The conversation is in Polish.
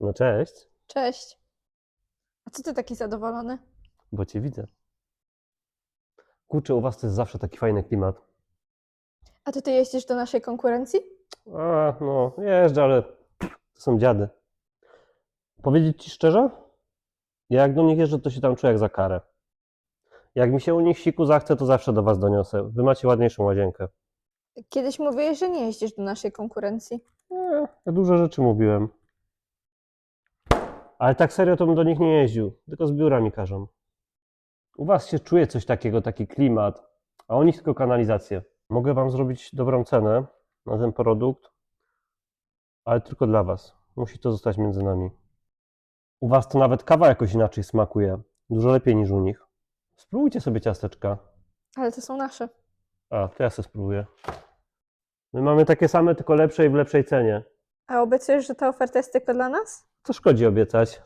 No cześć, Cześć. A co ty taki zadowolony? bo cię widzę. Kurczę, u was to jest zawsze taki fajny klimat. A to ty jeździsz do naszej konkurencji? A, no, jeżdżę, ale to są dziady. Powiedzieć ci szczerze? Ja jak do nich jeżdżę, to się tam czuję jak za karę. Jak mi się u nich siku zachce, to zawsze do was doniosę. Wy macie ładniejszą łazienkę. Kiedyś mówiłeś, że nie jeździsz do naszej konkurencji. Nie, ja dużo rzeczy mówiłem. Ale tak serio to bym do nich nie jeździł, tylko z biura mi każą. U was się czuje coś takiego, taki klimat, a u nich tylko kanalizację. Mogę wam zrobić dobrą cenę na ten produkt, ale tylko dla was. Musi to zostać między nami. U was to nawet kawa jakoś inaczej smakuje. Dużo lepiej niż u nich. Spróbujcie sobie ciasteczka. Ale to są nasze. A, to ja sobie spróbuję. My mamy takie same, tylko lepsze i w lepszej cenie. A obiecujesz, że ta oferta jest tylko dla nas? Co szkodzi obiecać?